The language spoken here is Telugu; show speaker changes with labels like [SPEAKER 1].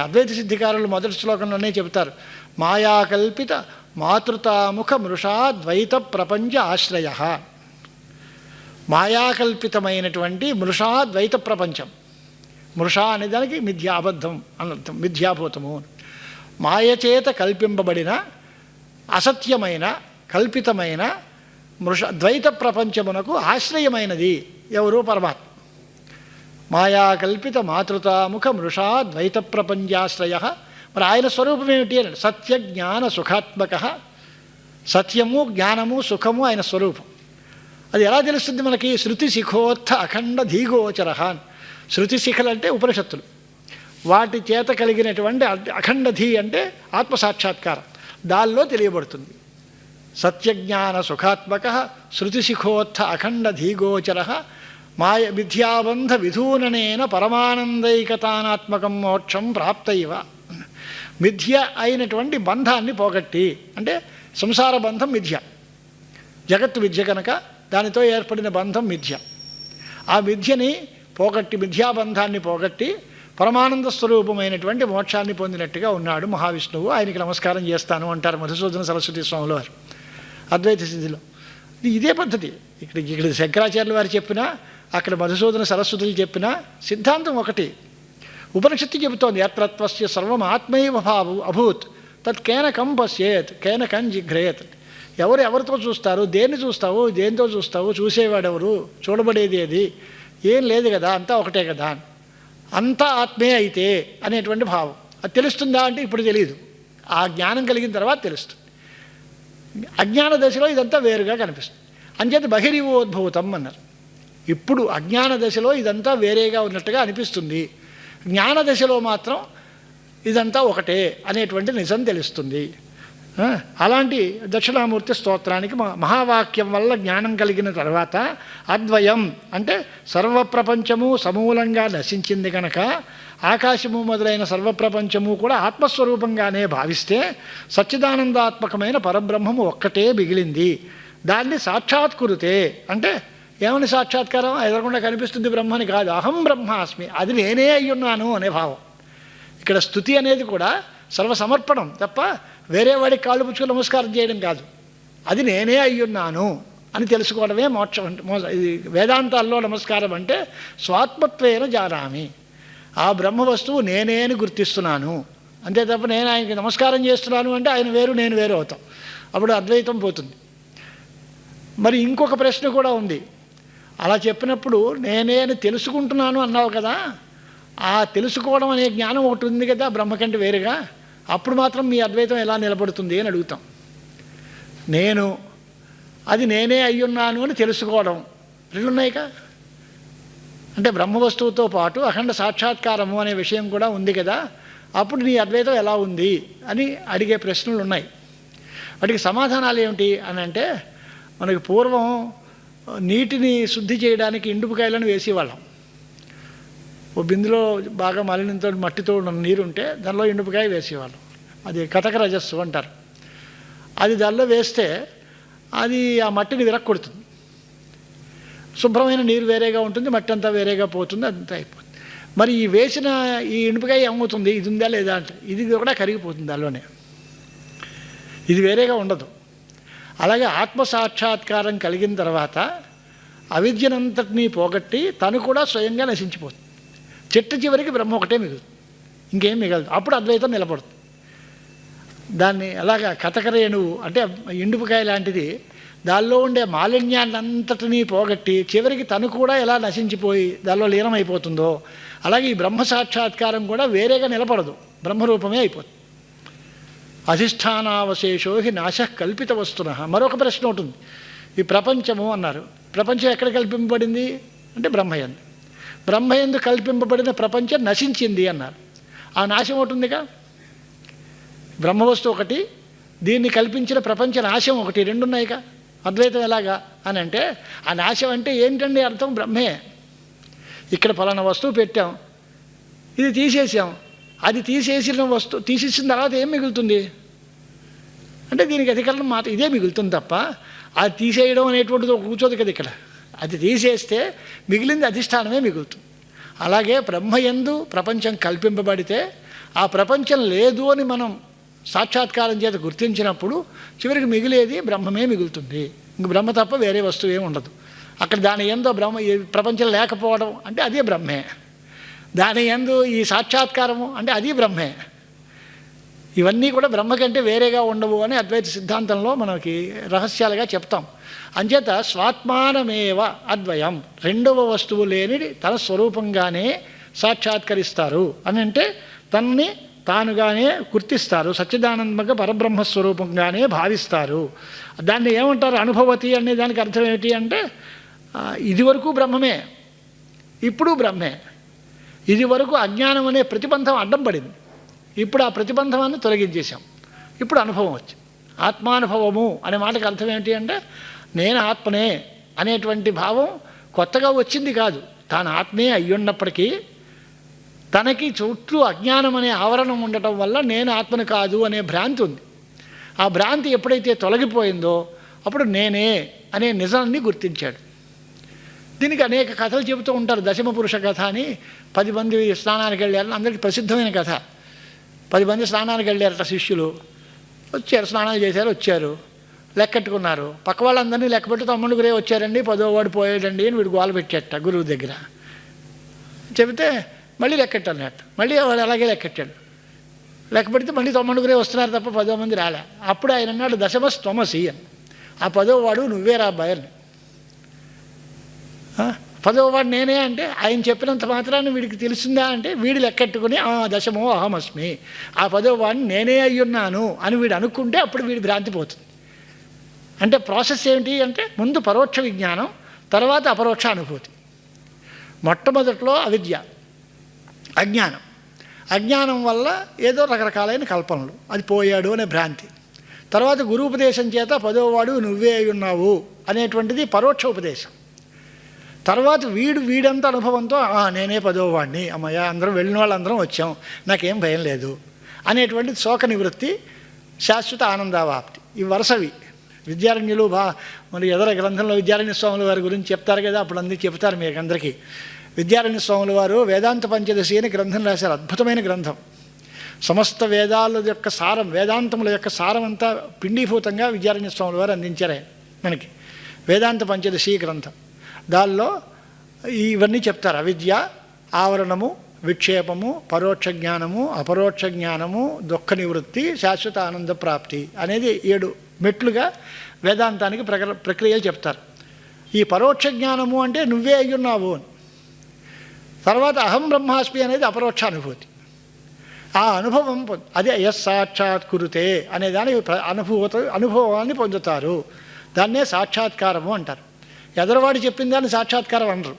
[SPEAKER 1] అద్వైత సిద్ధికారులు మొదటి శ్లోకంలోనే చెబుతారు మాయాకల్పిత మాతృతాముఖ మృషా ద్వైత ప్రపంచ ఆశ్రయ. మాయాకల్పితమైనటువంటి మృషా ద్వైత ప్రపంచం. మృషా అనే దానికి మిథ్యా అబద్ధం అనర్థం మిథ్యాభూతము. మాయచేత కల్పింపబడిన అసత్యమైన కల్పితమైన మృష ద్వైత ప్రపంచమునకు ఆశ్రయమైనది ఎవరు? పరమాత్మ. మాయాకల్పిత మాతృతాముఖ మృషా ద్వైత ప్రపంచాశ్రయ మరి ఆయన స్వరూపం ఏమిటి అని సత్య జ్ఞాన సుఖాత్మక సత్యము జ్ఞానము సుఖము ఆయన స్వరూపం. అది ఎలా తెలుస్తుంది మనకి? శృతి శిఖోత్థ అఖండ ధీగోచర శృతి శిఖలు అంటే ఉపనిషత్తులు. వాటి చేత కలిగినటువంటి అఖండ ధీ అంటే ఆత్మసాక్షాత్కారం. దానిలో తెలియబడుతుంది. సత్యజ్ఞాన సుఖాత్మక శృతిశిఖోత్థ అఖండ ధీగోచర మాయ విద్యాబంధ విధూననేన పరమానందైకతానాత్మకం మోక్షం ప్రాప్తయివ మిథ్య అయినటువంటి బంధాన్ని పోగొట్టి అంటే సంసార బంధం మిథ్య. జగత్తు విద్య కనుక దానితో ఏర్పడిన బంధం మిథ్య. ఆ విద్యని పోగొట్టి మిథ్యాబంధాన్ని పోగొట్టి పరమానంద స్వరూపమైనటువంటి మోక్షాన్ని పొందినట్టుగా ఉన్నాడు మహావిష్ణువు. ఆయనకి నమస్కారం చేస్తాను అంటారు మధుసూదన సరస్వతి స్వాముల వారు. అద్వైత స్థితిలో ఇదే పద్ధతి. ఇక్కడ ఇక్కడ శంకరాచార్యుల వారు చెప్పినా అక్కడ మధుసూదన సరస్వతులు చెప్పిన సిద్ధాంతం ఒకటి. ఉపనిషత్తు చెబుతోంది యత్రత్వస్య సర్వం ఆత్మైవ భావు అభూత్ తత్ కేన కం పశ్యేత్ కేనకం జిఘ్రేత్. ఎవరు ఎవరితో చూస్తారు దేన్ని చూస్తావు దేనితో చూస్తావు చూసేవాడెవరు? చూడబడేది ఏది? ఏం లేదు కదా అంతా ఒకటే కదా. అంతా ఆత్మే అయితే అనేటువంటి భావం. అది తెలుస్తుందా అంటే ఇప్పుడు తెలియదు ఆ జ్ఞానం కలిగిన తర్వాత తెలుస్తుంది. అజ్ఞాన దశలో ఇదంతా వేరుగా కనిపిస్తుంది. అంచేత బహిరివోద్భూతం అన్నారు ఇప్పుడు అజ్ఞాన దశలో ఇదంతా వేరేగా ఉన్నట్టుగా అనిపిస్తుంది. జ్ఞాన దశలో మాత్రం ఇదంతా ఒకటే అనేటువంటి నిజం తెలుస్తుంది. అలాంటి దక్షిణామూర్తి స్తోత్రానికి మ- మహావాక్యం వల్ల జ్ఞానం కలిగిన తర్వాత అద్వయం అంటే సర్వప్రపంచము సమూలంగా నశించింది కనుక ఆకాశము మొదలైన సర్వప్రపంచము కూడా ఆత్మస్వరూపంగానే భావిస్తే సచ్చిదానందాత్మకమైన పరబ్రహ్మము ఒక్కటే మిగిలింది. దాన్ని సాక్షాత్కృతే అంటే ఏమని సాక్షాత్కారం? ఎదురకుండా కనిపిస్తుంది బ్రహ్మని కాదు. అహం బ్రహ్మాస్మి. అది నేనే అయ్యున్నాను అనే భావం. ఇక్కడ స్థుతి అనేది కూడా సర్వసమర్పణం తప్ప వేరే వాడికి కాళ్ళు పుచ్చుకొని నమస్కారం చేయడం కాదు. అది నేనే అయ్యున్నాను అని తెలుసుకోవడమే మోక్షం అంటే మో ఇది వేదాంతాల్లో నమస్కారం అంటే స్వాత్మత్వేన జానామి. ఆ బ్రహ్మ వస్తువు నేనే అని గుర్తిస్తున్నాను. అంతే తప్ప నేను ఆయనకి నమస్కారం చేస్తున్నాను అంటే ఆయన వేరు నేను వేరు అవుతాం. అప్పుడు అద్వైతం పోతుంది. మరి ఇంకొక ప్రశ్న కూడా ఉంది. అలా చెప్పినప్పుడు నేనే అని తెలుసుకుంటున్నాను అన్నావు కదా. ఆ తెలుసుకోవడం అనే జ్ఞానం ఒకటి ఉంది కదా బ్రహ్మకంటే వేరుగా. అప్పుడు మాత్రం మీ అద్వైతం ఎలా నిలబడుతుంది అని అడుగుతాం. నేను అది నేనే అయ్యున్నాను అని తెలుసుకోవడం. రెండు అంటే బ్రహ్మ వస్తువుతో పాటు అఖండ సాక్షాత్కారము అనే విషయం కూడా ఉంది కదా. అప్పుడు నీ అద్వైతం ఎలా ఉంది అని అడిగే ప్రశ్నలు ఉన్నాయి. వాటికి సమాధానాలు ఏమిటి అని అంటే మనకి పూర్వం నీటిని శుద్ధి చేయడానికి ఇండుపుకాయలను వేసేవాళ్ళం. ఓ బిందులో బాగా మలినంతో మట్టితో ఉన్న నీరు ఉంటే దానిలో ఇండుపుకాయ వేసేవాళ్ళం. అది కథక రజస్సు అంటారు. అది దానిలో వేస్తే అది ఆ మట్టిని విరక్కొడుతుంది. శుభ్రమైన నీరు వేరేగా ఉంటుంది మట్టి అంతా వేరేగా పోతుంది అంతా అయిపోతుంది. మరి ఈ వేసిన ఈ ఇనుపకాయ ఏమవుతుంది? ఇది ఉందా లేదా అంటే ఇది కూడా కరిగిపోతుంది దానిలోనే. ఇది వేరేగా ఉండదు. అలాగే ఆత్మసాక్షాత్కారం కలిగిన తర్వాత అవిద్యనంతటినీ పోగొట్టి తను కూడా స్వయంగా నశించిపోతుంది. చెట్టు చివరికి బ్రహ్మ ఒకటే మిగులుతుంది ఇంకేం మిగలదు. అప్పుడు అద్వైతం నిలబడుతుంది. దాన్ని అలాగా కథకరేణువు అంటే ఎండుపుకాయ లాంటిది దానిలో ఉండే మాలిన్యాన్నంతటినీ పోగొట్టి చివరికి తను కూడా ఎలా నశించిపోయి దానిలో లీనమైపోతుందో అలాగే ఈ బ్రహ్మ సాక్షాత్కారం కూడా వేరేగా నిలబడదు. బ్రహ్మరూపమే అయిపోతుంది. అధిష్టానావశేషో హి నాశ కల్పిత వస్తున మరొక ప్రశ్న ఉంటుంది ఈ ప్రపంచము అన్నారు. ప్రపంచం ఎక్కడ కల్పింపబడింది? అంటే బ్రహ్మయందు. బ్రహ్మయందు కల్పింపబడిన ప్రపంచం నశించింది అన్నారు. ఆ నాశం ఒకటి ఉందిగా? బ్రహ్మవస్తు ఒకటి దీన్ని కల్పించిన ప్రపంచ నాశం ఒకటి రెండు ఉన్నాయిగా? అద్వైతం ఎలాగా? అని అంటే ఆ నాశం అంటే ఏంటండి అర్థం? బ్రహ్మే. ఇక్కడ ఫలానా వస్తువు పెట్టాం. ఇది తీసేసాం. అది తీసేసిన వస్తువు తీసేసిన తర్వాత ఏం మిగులుతుంది? అంటే దీనికి అధికారం మాట ఇదే మిగులుతుంది తప్ప అది తీసేయడం అనేటువంటిది కూర్చోదు కదా ఇక్కడ. అది తీసేస్తే మిగిలింది అధిష్టానమే మిగులుతుంది. అలాగే బ్రహ్మయందు ప్రపంచం కల్పింపబడితే ఆ ప్రపంచం లేదు అని మనం సాక్షాత్కారం చేత గుర్తించినప్పుడు చివరికి మిగిలేది బ్రహ్మమే మిగులుతుంది. ఇంక బ్రహ్మ తప్ప వేరే వస్తువు ఏమి ఉండదు. అక్కడ దాని ఏందో బ్రహ్మ ప్రపంచం లేకపోవడం అంటే అదే బ్రహ్మే. దాని ఎందు ఈ సాక్షాత్కారము అంటే అది బ్రహ్మే. ఇవన్నీ కూడా బ్రహ్మ కంటే వేరేగా ఉండవు అని అద్వైత సిద్ధాంతంలో మనకి రహస్యాలుగా చెప్తాం. అంచేత స్వాత్మానమేవ అద్వయం. రెండవ వస్తువు లేనిది తన స్వరూపంగానే సాక్షాత్కరిస్తారు. అని అంటే తనని తానుగానే గుర్తిస్తారు. సచ్చిదానందమక పరబ్రహ్మ స్వరూపంగానే భావిస్తారు. దాన్ని ఏమంటారు అనుభవతి అనే దానికి అర్థం ఏమిటి అంటే ఇదివరకు బ్రహ్మమే. ఇప్పుడు బ్రహ్మే. ఇది వరకు అజ్ఞానం అనే ప్రతిబంధం అడ్డం పడింది. ఇప్పుడు ఆ ప్రతిబంధమాన్ని తొలగించేశాం. ఇప్పుడు అనుభవం వచ్చింది ఆత్మానుభవము అనే మాటకు అర్థం ఏంటి అంటే నేను ఆత్మనే అనేటువంటి భావం కొత్తగా వచ్చింది కాదు. తాను ఆత్మే అయ్యున్నప్పటికీ తనకి చుట్టూ అజ్ఞానం అనే ఆవరణం ఉండటం వల్ల నేను ఆత్మను కాదు అనే భ్రాంతి ఉంది. ఆ భ్రాంతి ఎప్పుడైతే తొలగిపోయిందో అప్పుడు నేనే అనే నిజాన్ని గుర్తించాడు. దీనికి అనేక కథలు చెబుతూ ఉంటారు. దశమ పురుష కథ అని పది మంది స్నానానికి వెళ్ళారు అందరికీ ప్రసిద్ధమైన కథ. పది మంది స్నానానికి వెళ్ళారట శిష్యులు. వచ్చారు స్నానాలు చేశారు వచ్చారు. లెక్కెట్టుకున్నారు. పక్క వాళ్ళందరినీ లెక్కపెట్టి తమ్ముడుగురే వచ్చారండి పదో వాడు పోయాడండి అని వీడు గోల పెట్టేట గురువు దగ్గర. చెబితే మళ్ళీ లెక్కట్టన్నట్టు. మళ్ళీ వాడు అలాగే లెక్కెట్టాడు. లెక్క పెడితే మళ్ళీ తొమ్మిదిగురే వస్తున్నారు తప్ప పదో మంది రాలే. అప్పుడు ఆయన అన్నాడు దశమస్ త్వమసి అని ఆ పదో వాడు నువ్వే రా బయర్ని. పదో వాడు నేనే అంటే ఆయన చెప్పినంత మాత్రాన్ని వీడికి తెలిసిందా అంటే వీడు లెక్కెట్టుకుని ఆ దశమో అహమస్మి. ఆ పదో వాడిని నేనే అయ్యున్నాను అని వీడు అనుకుంటే అప్పుడు వీడి భ్రాంతి పోతుంది. అంటే ప్రాసెస్ ఏంటి అంటే ముందు పరోక్ష విజ్ఞానం తర్వాత అపరోక్ష అనుభూతి. మొట్టమొదట్లో అవిద్య అజ్ఞానం. అజ్ఞానం వల్ల ఏదో రకరకాలైన కల్పనలు. అది పోయాడు అనే భ్రాంతి. తర్వాత గురుపదేశం చేత పదోవాడు నువ్వే అయి ఉన్నావు అనేటువంటిది పరోక్ష ఉపదేశం. తర్వాత వీడు వీడంత అనుభవంతో "ఆ, నేనే పదోవాడిని అమ్మయ్య అందరం వెళ్ళిన వాళ్ళందరం వచ్చాం నాకేం భయం లేదు అనేటువంటి శోక నివృత్తి శాశ్వత ఆనందావాప్తి ఈ వరుసవి. విద్యారణ్యులు బా మరి ఎదర గ్రంథంలో విద్యారణ్య స్వాముల వారి గురించి చెప్తారు కదా అప్పుడు అందరికీ చెప్తారు మీకు అందరికీ. విద్యారణ్య స్వాముల వారు వేదాంత పంచదశి అని గ్రంథం రాశారు అద్భుతమైన గ్రంథం. సమస్త వేదాల యొక్క సారం వేదాంతముల యొక్క సారం అంతా పిండీభూతంగా విద్యారణ్య స్వాముల వారు అందించారు మనకి. వేదాంత పంచదశి గ్రంథం. దానిలో ఇవన్నీ చెప్తారు. అవిద్య ఆవరణము విక్షేపము పరోక్ష జ్ఞానము అపరోక్ష జ్ఞానము దుఃఖ నివృత్తి శాశ్వత ఆనంద ప్రాప్తి అనేది ఏడు మెట్లుగా వేదాంతానికి ప్రక్ర ప్రక్రియలు చెప్తారు. ఈ పరోక్ష జ్ఞానము అంటే నువ్వే అయ్యున్నావు అని. తర్వాత అహం బ్రహ్మాస్మి అనేది అపరోక్ష అనుభూతి. ఆ అనుభవం అదే ఎస్ సాక్షాత్ కురుతే అనే దాని ప్ర- అనుభూత అనుభవాన్ని పొందుతారు. దాన్నే సాక్షాత్కారము అంటారు. ఎదరవాడు చెప్పిన దాన్ని సాక్షాత్కారం అనరు.